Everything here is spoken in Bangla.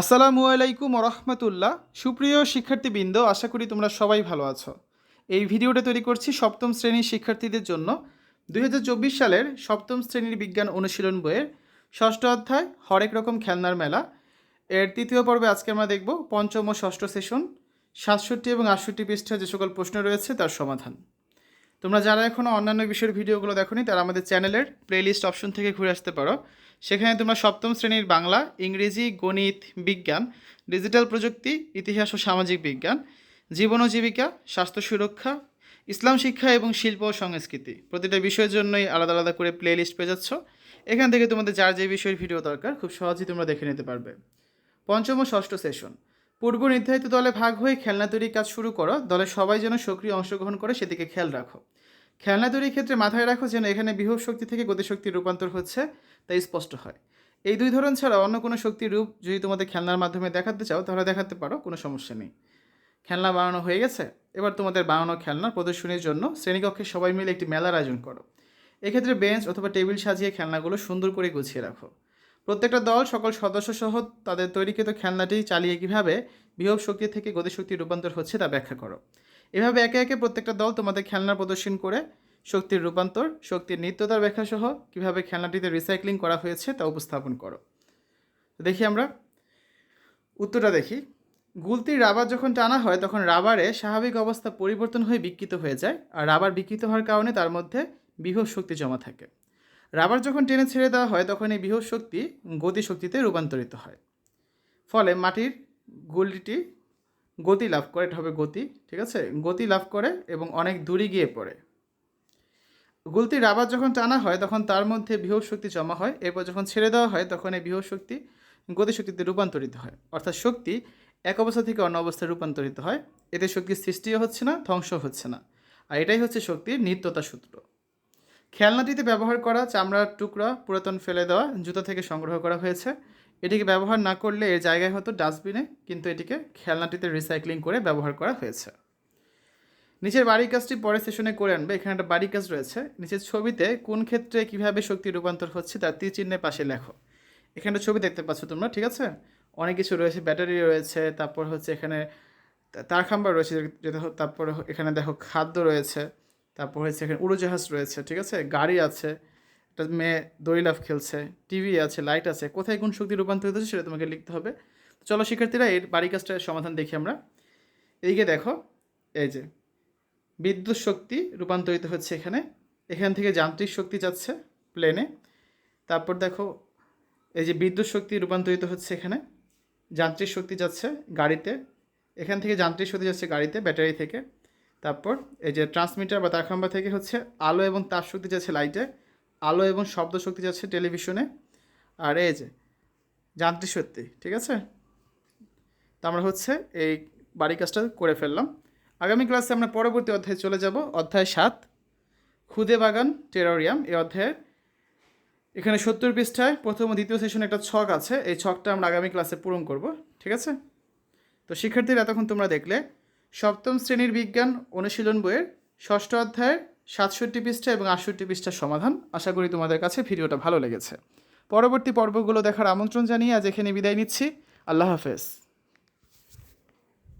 আসসালামু আলাইকুম রহমতুল্লাহ। সুপ্রিয় শিক্ষার্থীবৃন্দ, আশা করি তোমরা সবাই ভালো আছো। এই ভিডিওটা তৈরি করছি সপ্তম শ্রেণির শিক্ষার্থীদের জন্য। দুই হাজার চব্বিশ সালের সপ্তম শ্রেণির বিজ্ঞান অনুশীলন বইয়ের ষষ্ঠ অধ্যায়, হরেক রকম খেলনার মেলা। এর তৃতীয় পর্বে আজকে আমরা দেখব পঞ্চম ও ষষ্ঠ সেশন। সাতষট্টি এবং আটষট্টি পৃষ্ঠায় যে সকল প্রশ্ন রয়েছে তার সমাধান। তোমরা যারা এখনও অন্যান্য বিষয়ের ভিডিওগুলো দেখোনি, তারা আমাদের চ্যানেলের প্লেলিস্ট অপশন থেকে ঘুরে আসতে পারো। সেখানে তোমরা সপ্তম শ্রেণির বাংলা, ইংরেজি, গণিত, বিজ্ঞান, ডিজিটাল প্রযুক্তি, ইতিহাস ও সামাজিক বিজ্ঞান, জীবন ও জীবিকা, স্বাস্থ্য সুরক্ষা, ইসলাম শিক্ষা এবং শিল্প ও সংস্কৃতি। প্রতিটা বিষয়ের জন্যই আলাদা আলাদা করে প্লে লিস্ট পেয়ে যাচ্ছ। এখান থেকে তোমাদের যার যে বিষয়ের ভিডিও দরকার, খুব সহজেই তোমরা দেখে নিতে পারবে। পঞ্চম ও ষষ্ঠ সেশন পূর্ব নির্ধারিত দলে ভাগ হয়ে খেলনা তৈরির কাজ শুরু করো। দলের সবাই যেন সক্রিয় অংশগ্রহণ করে, সেদিকে খেয়াল রাখো। খেলনা তৈরির ক্ষেত্রে মাথায় রাখো যেন এখানে বিভব শক্তি থেকে গতিশক্তির রূপান্তর হচ্ছে। তাই স্পষ্ট হয়। এই দুই ধরন ছাড়া অন্য কোনো শক্তির রূপ যদি তোমাদের খেলনার মাধ্যমে দেখাতে চাও, তাহলে দেখাতে পারো, কোনো সমস্যা নেই। খেলনা বানানো হয়ে গেছে, এবার তোমাদের বানানো খেলনার প্রদর্শনীর জন্য শ্রেণীকক্ষে সবাই মিলে একটি মেলার আয়োজন করো। এক্ষেত্রে বেঞ্চ অথবা টেবিল সাজিয়ে খেলনাগুলো সুন্দর করে গুছিয়ে রাখো। প্রত্যেকটা দল, সকল সদস্য সহ তাদের তৈরিকৃত খেলনাটি চালিয়ে কীভাবে বিভব শক্তি থেকে গতিশক্তি রূপান্তর হচ্ছে তা ব্যাখ্যা করো। এভাবে একে একে প্রত্যেকটা দল তোমাদের খেলনা প্রদর্শন করে শক্তির রূপান্তর, শক্তির নিত্যতার ব্যাখ্যা সহ কীভাবে খেলনাটিতে রিসাইক্লিং করা হয়েছে তা উপস্থাপন করো। দেখি আমরা। উত্তরটা দেখি। গুলতির রাবার যখন টানা হয়, তখন রাবারে স্বাভাবিক অবস্থা পরিবর্তন হয়ে বিকৃত হয়ে যায়, আর রাবার বিকৃত হওয়ার কারণে তার মধ্যে বৃহৎ শক্তি জমা থাকে। রাবার যখন টেনে ছেড়ে দেওয়া হয়, তখন এই বৃহৎ শক্তি গতিশক্তিতে রূপান্তরিত হয়। ফলে মাটির গুলটি গতি লাভ করে, এটা হবে গতি, ঠিক আছে? গতি লাভ করে এবং অনেক দূরে গিয়ে পড়ে। গুলতি রাবার যখন টানা হয়, তখন তার মধ্যে বিভব শক্তি জমা হয়। এরপর যখন ছেড়ে দেওয়া হয়, তখন এই বিভব শক্তি গতিশক্তিতে রূপান্তরিত হয়। অর্থাৎ শক্তি এক অবস্থা থেকে অন্য অবস্থায় রূপান্তরিত হয়। এতে শক্তির সৃষ্টিও হচ্ছে না ধ্বংস হচ্ছে না। আর এটাই হচ্ছে শক্তির নিত্যতা সূত্র। খেলনাটিতে ব্যবহার করা চামড়ার টুকরা, পুরাতন ফেলে দেওয়া, জুতা থেকে সংগ্রহ করা হয়েছে। এটিকে ব্যবহার না করলে এর জায়গায় হতো ডাস্টবিনে, কিন্তু এটিকে খেলনাটিতে রিসাইক্লিং করে ব্যবহার করা হয়েছে। নিচের বাড়ির কাজটি পরের সেশনে করে আনবে। এখানে একটা বাড়ির কাজ রয়েছে। নিচের ছবিতে কোন ক্ষেত্রে কীভাবে শক্তি রূপান্তর হচ্ছে তার তীর চিহ্নের পাশে লেখো। এখানে ছবি দেখতে পাচ্ছ তোমরা, ঠিক আছে? অনেক কিছু রয়েছে, ব্যাটারি রয়েছে, তারপর হচ্ছে এখানে তার খাম্বার রয়েছে তারপরে এখানে দেখো খাদ্য রয়েছে, তারপর হচ্ছে এখানে উড়োজাহাজ রয়েছে, ঠিক আছে? গাড়ি আছে, একটা মেয়ে দড়ি লাফ খেলছে, টিভি আছে, লাইট আছে, কোথায় কোন শক্তি রূপান্তরিত হচ্ছে সেটা তোমাকে লিখতে হবে। চলো শিক্ষার্থীরা এর বাড়ি কাজটার সমাধান দেখি আমরা। এইদিকে দেখো, এই যে বিদ্যুৎ শক্তি রূপান্তরিত হচ্ছে এখানে। এখান থেকে যান্ত্রিক শক্তি যাচ্ছে প্লেনে তারপর দেখো, এই যে বিদ্যুৎ শক্তি রূপান্তরিত হচ্ছে এখানে। যান্ত্রিক শক্তি যাচ্ছে গাড়িতে। এখান থেকে যান্ত্রিক শক্তি যাচ্ছে গাড়িতে, ব্যাটারি থেকে। তারপর এই যে ট্রান্সমিটার বা তারখাম্বা থেকে হচ্ছে আলো এবং তাপ শক্তি যাচ্ছে লাইটে আলো এবং শব্দ শক্তি যাচ্ছে টেলিভিশনে আর এই যে যান্ত্রিক শক্তি, ঠিক আছে? তো আমরা হচ্ছে এই বাড়ি কাজটা করে ফেললাম। আগামী ক্লাসে আমরা পরবর্তী অধ্যায়ে চলে যাব। অধ্যায় সাত, খুদে বাগান, টেরারিয়াম, এই অধ্যায়ের এখানে সত্তর পৃষ্ঠায় প্রথম ও দ্বিতীয় সেশনে একটা ছক আছে। এই ছকটা আমরা আগামী ক্লাসে পূরণ করব, ঠিক আছে? তো শিক্ষার্থীরা, এতক্ষণ তোমরা দেখলে, সপ্তম শ্রেণির বিজ্ঞান অনুশীলন বইয়ের ষষ্ঠ অধ্যায়ের সাতষট্টি পৃষ্ঠা এবং আটষট্টি পৃষ্ঠার সমাধান। আশা করি তোমাদের কাছে ভিডিওটা ভালো লেগেছে। পরবর্তী পর্বগুলো দেখার আমন্ত্রণ জানিয়ে আজ এখানে বিদায় নিচ্ছি। আল্লাহ হাফেজ।